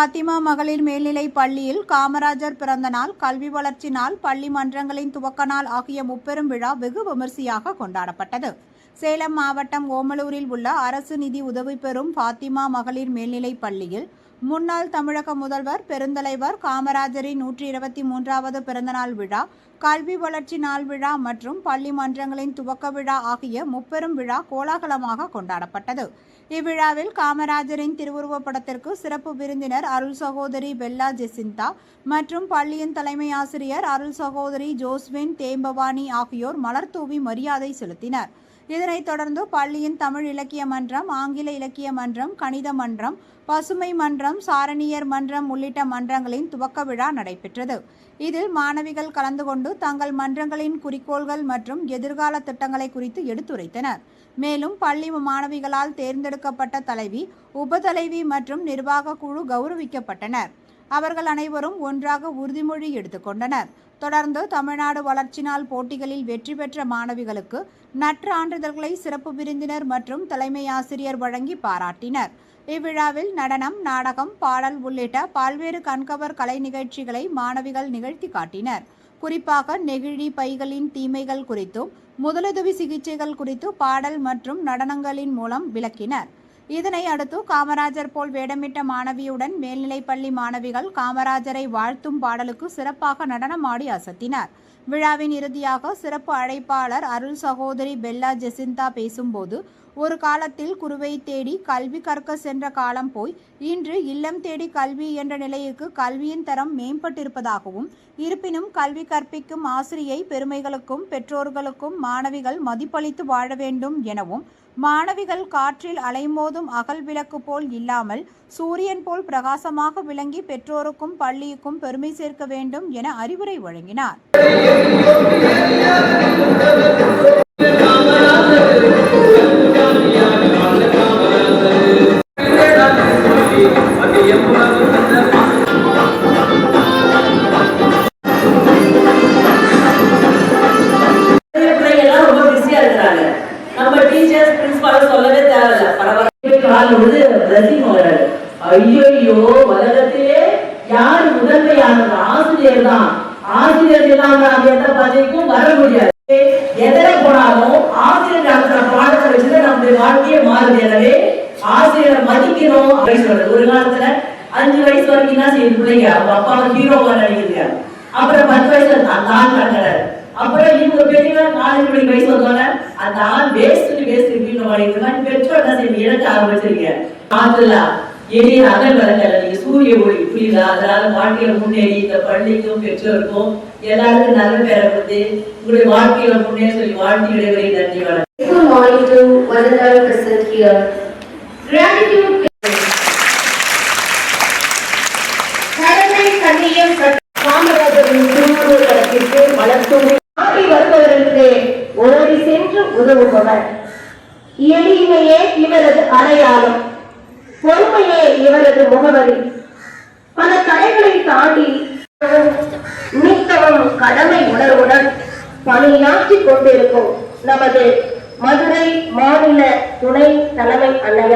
பாத்திமா மகளிர் மேல்நிலை பள்ளியில் காமராஜர் பிறந்த நாள் கல்வி வளர்ச்சி நாள் பள்ளி மன்றங்களின் துவக்க நாள் ஆகிய முப்பெரும் விழா வெகு விமர்சையாக கொண்டாடப்பட்டது. சேலம் மாவட்டம் ஓமலூரில் உள்ள அரசு நிதி உதவி பெறும் பாத்திமா மகளிர் மேல்நிலை பள்ளியில் முன்னாள் தமிழக முதல்வர் பெருந்தலைவர் காமராஜரின் நூற்றி இருபத்தி மூன்றாவது பிறந்தநாள் விழா கல்வி வளர்ச்சி நாள் விழா மற்றும் பள்ளி மன்றங்களின் துவக்க விழா ஆகிய முப்பெரும் விழா கோலாகலமாக கொண்டாடப்பட்டது. இவ்விழாவில் காமராஜரின் திருவுருவப் படத்திற்கு சிறப்பு விருந்தினர் அருள் சகோதரி பெல்லா ஜெசிந்தா மற்றும் பள்ளியின் தலைமை ஆசிரியர் அருள் சகோதரி ஜோஸ்வின் தேம்பவானி ஆகியோர் மலர் தூவி மரியாதை செலுத்தினர். இதனைத் தொடர்ந்து பள்ளியின் தமிழ் இலக்கிய மன்றம் ஆங்கில இலக்கிய மன்றம் கணித மன்றம் பசுமை மன்றம் சாரணியர் மன்றம் உள்ளிட்ட மன்றங்களின் துவக்க விழா நடைபெற்றது. இதில் மாணவிகள் கலந்து கொண்டு தங்கள் மன்றங்களின் குறிக்கோள்கள் மற்றும் எதிர்கால திட்டங்களை குறித்து எடுத்துரைத்தனர். மேலும் பள்ளி மாணவிகளால் தேர்ந்தெடுக்கப்பட்ட தலைவி உபதலைவி மற்றும் நிர்வாக குழு கௌரவிக்கப்பட்டனர். அவர்கள் அனைவரும் ஒன்றாக உறுதிமொழி எடுத்துக்கொண்டனர் தொடர்ந்து தமிழ்நாடு வளர்ச்சி நாள் போட்டிகளில் வெற்றி பெற்ற மாணவிகளுக்கு நற்றான்றிதழ்களை சிறப்பு விருந்தினர் மற்றும் தலைமை ஆசிரியர் வழங்கி பாராட்டினர். இவ்விழாவில் நடனம் நாடகம் பாடல் உள்ளிட்ட பல்வேறு கண்கவர் கலை நிகழ்ச்சிகளை மாணவிகள் நிகழ்த்தி காட்டினர். குறிப்பாக நெகிழி பைகளின் தீமைகள் குறித்தும் முதலுதவி சிகிச்சைகள் குறித்து பாடல் மற்றும் நடனங்களின் மூலம் விளக்கினர். இதனை அடுத்து காமராஜர் போல் வேடமிட்ட மாணவியுடன் மேல்நிலைப்பள்ளி மாணவிகள் காமராஜரை வாழ்த்தும் பாடலுக்கு சிறப்பாக நடனமாடி அசத்தினார். விழாவின் இறுதியாக சிறப்பு அழைப்பாளர் அருள் சகோதரி பெல்லா ஜெசிந்தா பேசும்போது ஒரு காலத்தில் குருவை தேடி கல்வி கற்க சென்ற காலம் போய் இன்று இல்லம் தேடி கல்வி என்ற நிலைக்கு கல்வியின் தரம் மேம்பட்டிருப்பதாகவும் இருப்பினும் கல்வி கற்பிக்கும் ஆசிரியை பெருமைகளுக்கும் பெற்றோர்களுக்கும் மாணவிகள் மதிப்பளித்து வாழ வேண்டும் எனவும் மாணவிகள் காற்றில் அலைமோதும் அகல் விளக்கு போல் இல்லாமல் சூரியன் போல் பிரகாசமாக விளங்கி பெற்றோருக்கும் பள்ளிக்கும் பெருமை சேர்க்க வேண்டும் என அறிவுரை வழங்கினார். விழுது ரசிகம் ஐயோ உலகத்திலே யார் முதன்மையானது? ஆசிரியர் தான். ஆசிரியர் இல்லாம அந்த எந்த பதவிக்கும் வர முடியாது. எதிர போனாலும் ஆசிரியர் நடத்துற பாடத்தை வச்சுதான் நம்முடைய வாழ்க்கையே மாறுது. எனவே ஆசிரியரை மதிக்கணும் அப்படின்னு சொல்றது. ஒரு காலத்துல அஞ்சு வயசு வரைக்கும் என்ன செய்யுது பிள்ளைங்க? அவங்க அப்பாவை ஹீரோவா நினைக்குதுங்க அப்புறம் பத்து வயசுல தான் தான் அப்புறம் இவங்க பெரியவங்க காலேஜ் படிக்க வயசு வந்தோடனே அந்த ஆள் வேஸ்ட் வேஸ்ட் வீட்டுல வாடிட்டு மாதிரி பெற்றோர் என்ன செய்யுங்க இழக்க ஆரம்பிச்சிருக்கீங்க ஆத்துல எளிய அகல் வரங்கல்ல நீங்க சூரிய ஒளி புரியுதா அதனால வாழ்க்கையில முன்னேறி இந்த பள்ளிக்கும் பெற்றோருக்கும் எல்லாருக்கும் நல்ல பேரை கொடுத்து உங்களுடைய வாழ்க்கையில முன்னேறி சொல்லி வாழ்க்கை இடைவெளி நன்றி வணக்கம். கடமை கண்ணியம் காமராஜரின் ஆடி வருபவர்களுக்கு ஓடி சென்று உதவுபவர் எளிமையே இவரது அடையாளம் பொறுமையே இவரது முகவரி. பல தடைகளை தாண்டி நித்தமும் கடமை உணர்வுடன் பணியாற்றிக் கொண்டிருக்கும் நமது மதுரை மாநில துணை தலைமை அன்னையார்